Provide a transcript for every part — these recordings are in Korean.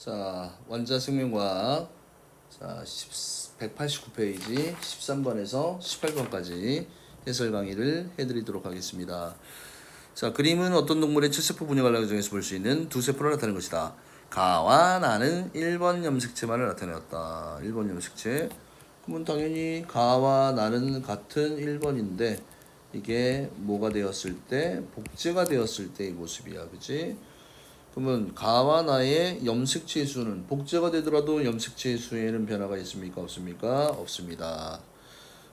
자, 원자 생명과학 자, 10, 189페이지 13번에서 18번까지 해설 강의를 해드리도록 하겠습니다. 자, 그림은 어떤 동물의 칠세포 분열 과정에서 볼 수 있는 두 세포를 나타낸 것이다. 가와 나는 1번 염색체만을 나타내었다. 1번 염색체. 그러면 당연히 가와 나는 같은 1번인데 이게 뭐가 되었을 때 복제가 되었을 때의 모습이야. 그지? 그러면 가와 나의 염색체 수는 복제가 되더라도 염색체 수에는 변화가 있습니까? 없습니까? 없습니다.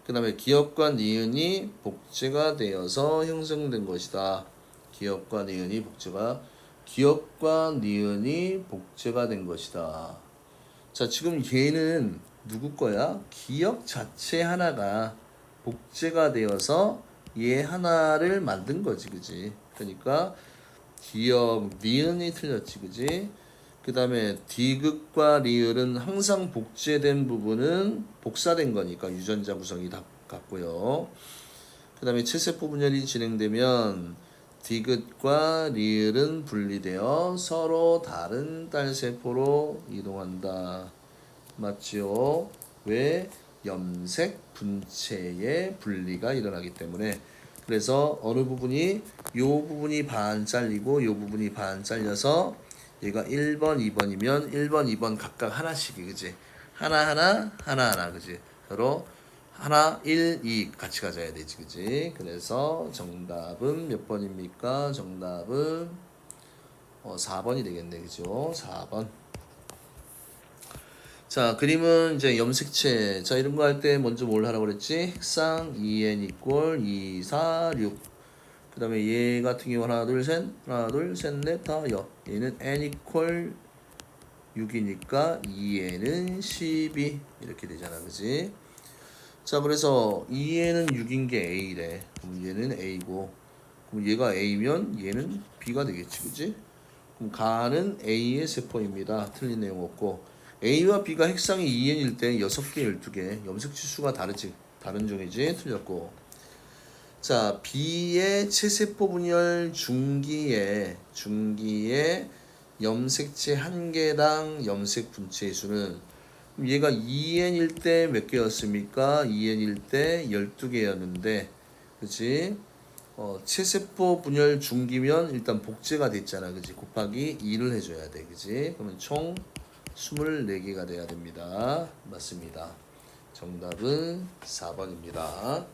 그 다음에 기업과 니은이 복제가 되어서 형성된 것이다. 기업과 니은이 복제가 기업과 니은이 복제가 된 것이다. 자, 지금 얘는 누구 거야? 기억 자체 하나가 복제가 되어서 얘 하나를 만든 거지, 그지? 그러니까 기억 니은이 틀렸지, 그지? 그 다음에 디귿과 리을은 항상 복제된 부분은 복사된 거니까 유전자 구성이 다 같고요. 그 다음에 칠세포 분열이 진행되면 디귿과 리을은 분리되어 서로 다른 딸세포로 이동한다. 맞지요? 왜? 염색 분체의 분리가 일어나기 때문에 그래서 어느 부분이 요 부분이 반 잘리고 요 부분이 반 잘려서 얘가 1번, 2번이면 1번, 2번 각각 하나씩이 그지? 하나하나 하나하나 그지? 서로 하나 1, 2 같이 가져야 되지 그지? 그래서 정답은 몇 번입니까? 정답은 어, 4번이 되겠네 그죠? 4번 자 그림은 이제 염색체. 자 이런 거 할 때 먼저 뭘 하라고 그랬지? 핵상 2n 이꼴 2, 4, 6 그 다음에 얘 같은 경우 하나 둘 셋. 하나 둘 셋 넷 다 여. 얘는 n 이퀄 6이니까 2n은 12 이렇게 되잖아 그지? 자 그래서 2n은 6인 게 a래. 그럼 얘는 a고. 그럼 얘가 a면 얘는 b가 되겠지 그지? 그럼 가는 a의 세포입니다. 틀린 내용 없고 a와 b가 핵상이 2n일 때 6개 12개 염색 치수가 다르지 다른 종이지 틀렸고 자, B의 체세포 분열 중기에 중기에 염색체 한 개당 염색 분체의 수는 얘가 2n일 때 몇 개였습니까? 2n일 때 12개였는데 그치? 어, 체세포 분열 중기면 일단 복제가 됐잖아. 그치? 곱하기 2를 해줘야 돼. 그치? 그러면 총 24개가 돼야 됩니다. 맞습니다. 정답은 4번입니다.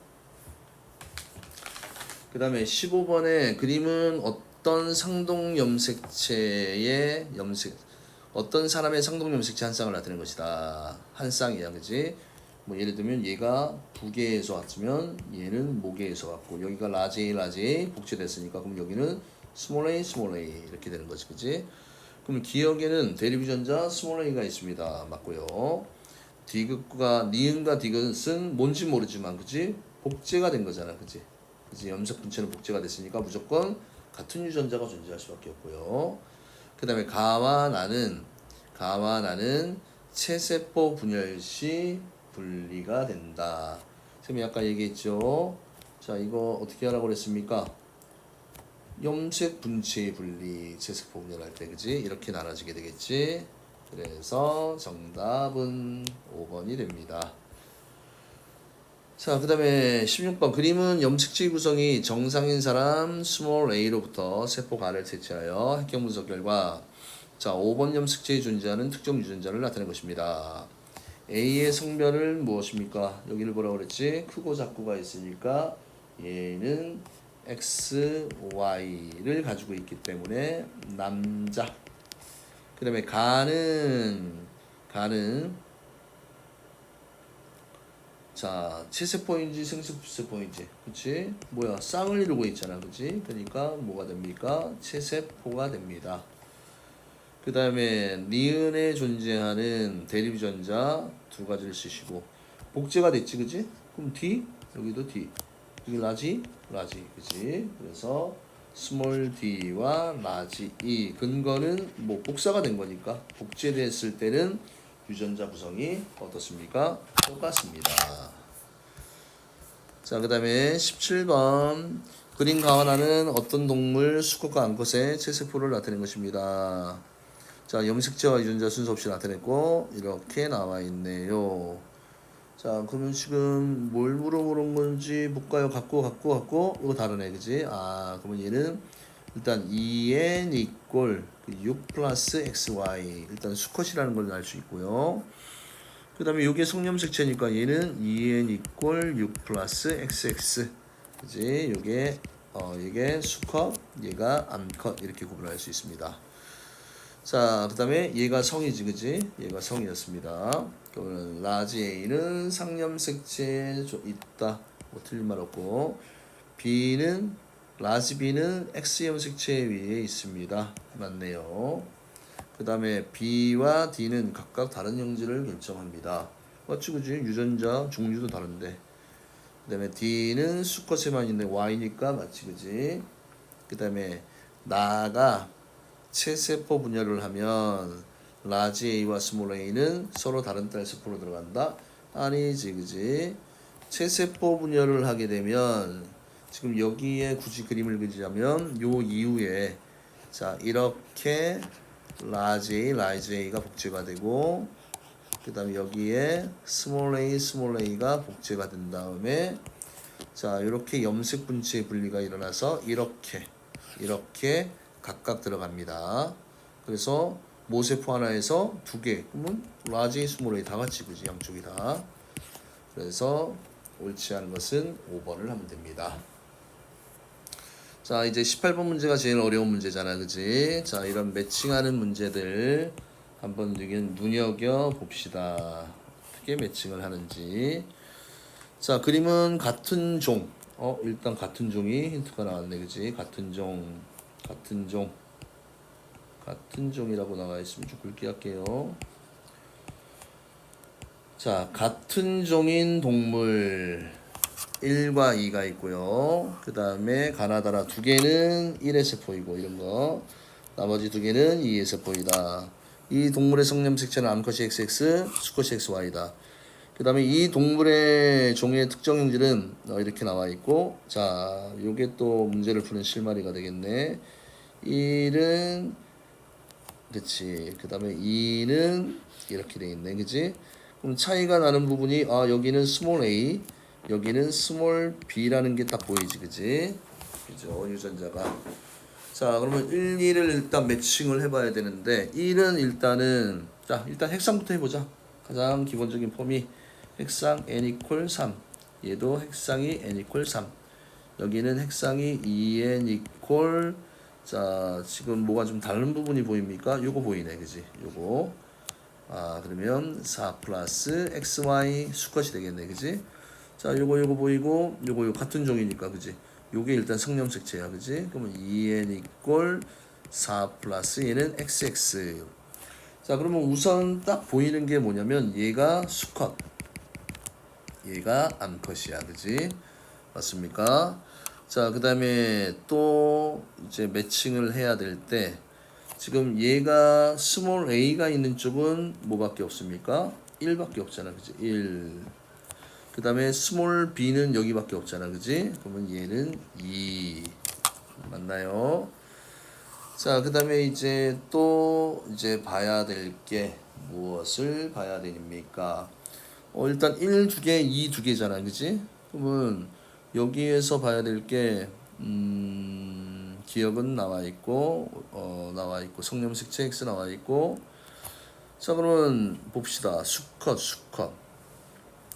그 다음에 15번의 그림은 어떤 상동 염색체의 염색 어떤 사람의 상동 염색체 한 쌍을 나타낸 것이다 한 쌍이야 그지 뭐 예를 들면 얘가 부계에서 왔으면 얘는 모계에서 왔고 여기가 라지 A 복제됐으니까 그럼 여기는 스몰 a 스몰 a 이렇게 되는 거지 그지 그럼 기억에는 대립유전자 스몰 a가 있습니다 맞고요 디귿과 니은과 디귿은 뭔지 모르지만 그지 복제가 된 거잖아 그지 그지 염색 분체는 복제가 됐으니까 무조건 같은 유전자가 존재할 수밖에 없고요. 그 다음에 가와 나는 가와 나는 체세포 분열 시 분리가 된다. 선생님이 아까 얘기했죠. 자 이거 어떻게 하라고 그랬습니까? 염색 분체의 분리 체세포 분열할 때 그지 이렇게 나눠지게 되겠지. 그래서 정답은 5번이 됩니다. 자, 그 다음에 16번 그림은 염색체 구성이 정상인 사람 스몰 a로부터 세포 R을 채취하여 핵경 분석 결과 자, 5번 염색체에 존재하는 특정 유전자를 나타낸 것입니다. A의 성별을 무엇입니까? 여기를 뭐라고 그랬지? 크고 작고가 있으니까 얘는 X, Y를 가지고 있기 때문에 남자. 그 다음에 가는 가는 자, 체세포인지 생세포인지, 그치? 뭐야, 쌍을 이루고 있잖아, 그치? 그러니까 뭐가 됩니까? 체세포가 됩니다. 그 다음에 니은에 존재하는 대립전자 두 가지를 쓰시고 복제가 됐지, 그치? 그럼 D 여기도 D 여기 라지 라지, 그치? 그래서 스몰 d와 라지 E 근거는 뭐 복사가 된 거니까 복제됐을 때는 유전자 구성이 어떻습니까? 똑같습니다. 자, 그 다음에 17번. 그림 가원하는 어떤 동물 수컷과 암컷의 체세포를 나타낸 것입니다. 자, 염색체와 유전자 순서 없이 나타냈고 이렇게 나와 있네요. 자, 그러면 지금 뭘 물어보는 건지 볼까요? 갖고 갖고 갖고 이거 다르네, 그지? 아, 그러면 얘는 일단 2n 이꼴 6 플러스 xy 일단 수컷이라는 걸 알 수 있고요. 그 다음에 이게 성염색체니까 얘는 2n 이꼴 6 플러스 xx 그지? 요게 어 이게 수컷, 얘가 암컷 이렇게 구분할 수 있습니다. 자, 그 다음에 얘가 성이지, 그지? 얘가 성이었습니다. 그러면 라지 A는 상염색체에 좀 있다. 뭐 틀린 말 없고 B는 라지 B는 X 염색체 위에 있습니다. 맞네요. 그 다음에 B와 D는 각각 다른 형질을 결정합니다. 맞지, 그지? 유전자 종류도 다른데. 그 다음에 D는 수컷에만 있는 Y니까 맞지, 그지? 그 다음에 나가 체세포 분열을 하면 라지 A와 스몰 A는 서로 다른 딸 세포로 들어간다? 아니지, 그지? 체세포 분열을 하게 되면 지금 여기에 굳이 그림을 그리자면 요 이후에 자 이렇게 라지 A, 라지 A가 복제가 되고 그 다음에 여기에 스몰 a, 스몰 a가 복제가 된 다음에 자 이렇게 염색 분체의 분리가 일어나서 이렇게 이렇게 각각 들어갑니다. 그래서 모세포 하나에서 두 개, 그러면 라지 A, 스몰 a 다 같이 그지 양쪽이 다. 그래서 옳지 않은 것은 5번을 하면 됩니다. 자 이제 18번 문제가 제일 어려운 문제잖아 그지 자 이런 매칭하는 문제들 한번 눈- 눈여겨 봅시다. 어떻게 매칭을 하는지. 자 그림은 같은 종 어 일단 같은 종이 힌트가 나왔네 그지 같은 종 같은 종 같은 종이라고 나와 있으면 좀 굵게 할게요 자 같은 종인 동물 1과 2가 있고요. 그 다음에 가나다라 두 개는 1의 세포이고 이런 거. 나머지 두 개는 2의 세포이다. 이 동물의 성염색체는 암컷이 XX, 수컷이 XY다. 그 다음에 이 동물의 종의 특정 형질은 어, 이렇게 나와 있고 자 요게 또 문제를 푸는 실마리가 되겠네 1은 그치. 그 다음에 2는 이렇게 돼 있네. 그치? 그럼 차이가 나는 부분이 아 여기는 스몰 a 여기는 스몰 b라는 게 딱 보이지. 그지 그죠? 유전자가. 자 그러면 1, 2를 일단 매칭을 해봐야 되는데 1은 일단은 자 일단 핵상부터 해보자. 가장 기본적인 폼이 핵상 n 이퀄 3 얘도 핵상이 n 이퀄 3 여기는 핵상이 2n 이퀄 자 지금 뭐가 좀 다른 부분이 보입니까? 요거 보이네 그지? 요거. 아 그러면 4 플러스 xy 수컷이 되겠네 그지? 자 요거 요거 보이고 요거 요 같은 종이니까 그지? 요게 일단 성염색체야 그지? 그러면 2n 이꼴 4 플러스 얘는 xx 자 그러면 우선 딱 보이는 게 뭐냐면 얘가 수컷. 얘가 암컷이야 그지? 맞습니까 자 그 다음에 또 이제 매칭을 해야 될 때 지금 얘가 스몰 a가 있는 쪽은 뭐밖에 없습니까? 1밖에 없잖아 그지? 1 그 다음에 스몰 b는 여기밖에 없잖아 그지? 그러면 얘는 2 맞나요? 자 그 다음에 이제 또 이제 봐야 될 게 무엇을 봐야 됩니까? 어 일단 1 두 개, 2 두 개잖아 그지? 그러면 여기에서 봐야 될게 음, 기억은 나와 있고 어 나와 있고 성염색체 X 나와 있고 자 그러면 봅시다 수컷 수컷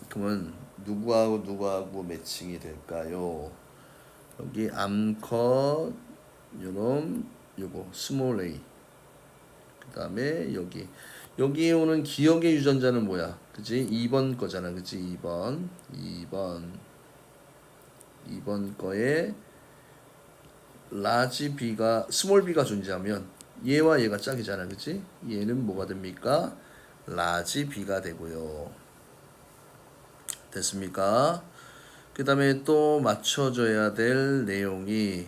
그러면 누구하고 누구하고 매칭이 될까요? 여기 암컷 요놈 요거 스몰 a 그 다음에 여기 여기에 오는 기억의 유전자는 뭐야? 그지? 2번 거잖아 그지? 2번 2번 2번 거에 라지 b가 스몰 b가 존재하면 얘와 얘가 짝이잖아 그지? 얘는 뭐가 됩니까? 라지 b가 되고요 됐습니까? 그 다음에 또 맞춰줘야 될 내용이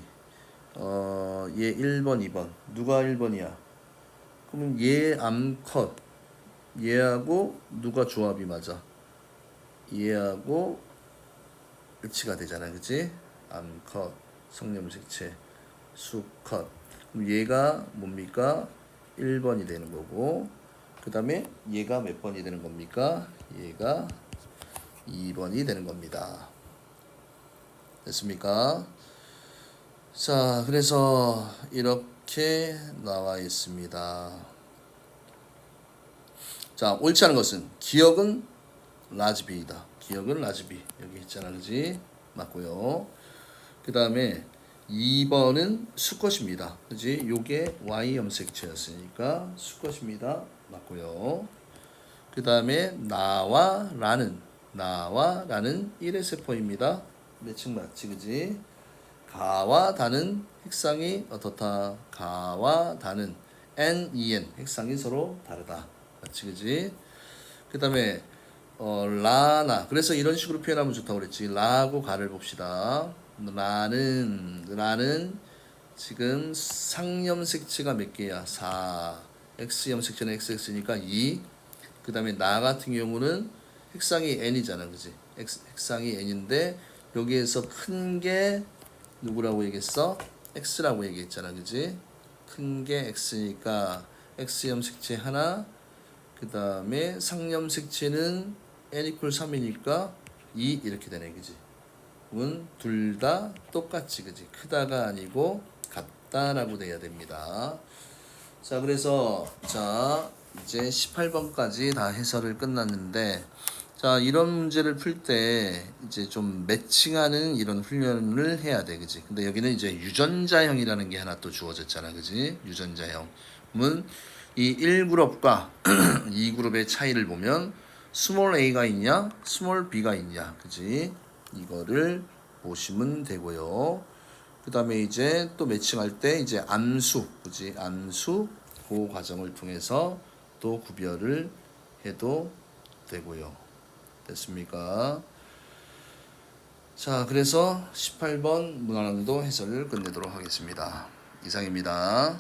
어, 얘 1번, 2번. 누가 1번이야? 그러면 얘 암컷. 얘하고 누가 조합이 맞아? 얘하고 일치가 되잖아. 그치? 암컷, 성염색체, 수컷. 그럼 얘가 뭡니까? 1번이 되는 거고 그 다음에 얘가 몇 번이 되는 겁니까? 얘가 2번이 되는 겁니다. 됐습니까? 자, 그래서 이렇게 나와 있습니다. 자, 옳지 않은 것은 기억은 라즈비이다. 기억은 라즈비. 여기 있잖아, 그지? 맞고요. 그 다음에 2번은 수컷입니다. 그지? 요게 Y 염색체였으니까 수컷입니다. 맞고요. 그 다음에 나와 라는 나와 라는 1의 세포입니다. 매칭 맞지 그지? 가와 다는 핵상이 어떻다? 가와 다는 N, E, N 핵상이 서로 다르다. 맞지 그지? 그 다음에 어, 라나. 그래서 이런 식으로 표현하면 좋다고 그랬지. 라고 가를 봅시다. 라는 라는 지금 상염색체가 몇 개야? 4 X 염색체는 XX니까 2 그 다음에 나 같은 경우는 핵상이 N이잖아. 그지? 핵상이 N인데 여기에서 큰 게 누구라고 얘기했어? X라고 얘기했잖아. 그지? 큰 게 X니까 X 염색체 하나. 그 다음에 상염색체는 n 이퀄 3이니까 2 이렇게 되네 그지? 그러면 둘다 똑같이 그지? 크다가 아니고 같다라고 돼야 됩니다. 자 그래서 자 이제 18번까지 다 해설을 끝났는데 자 이런 문제를 풀 때 이제 좀 매칭하는 이런 훈련을 해야 돼 그지? 근데 여기는 이제 유전자형이라는 게 하나 또 주어졌잖아 그지? 유전자형 그러면 이 1그룹과 2그룹의 차이를 보면 스몰 a가 있냐 스몰 b가 있냐 그지? 이거를 보시면 되고요. 그 다음에 이제 또 매칭할 때 이제 암수 그지? 암수 그 과정을 통해서 또 구별을 해도 되고요. 됐습니까? 자 그래서 18번 문화랑도 해설을 끝내도록 하겠습니다. 이상입니다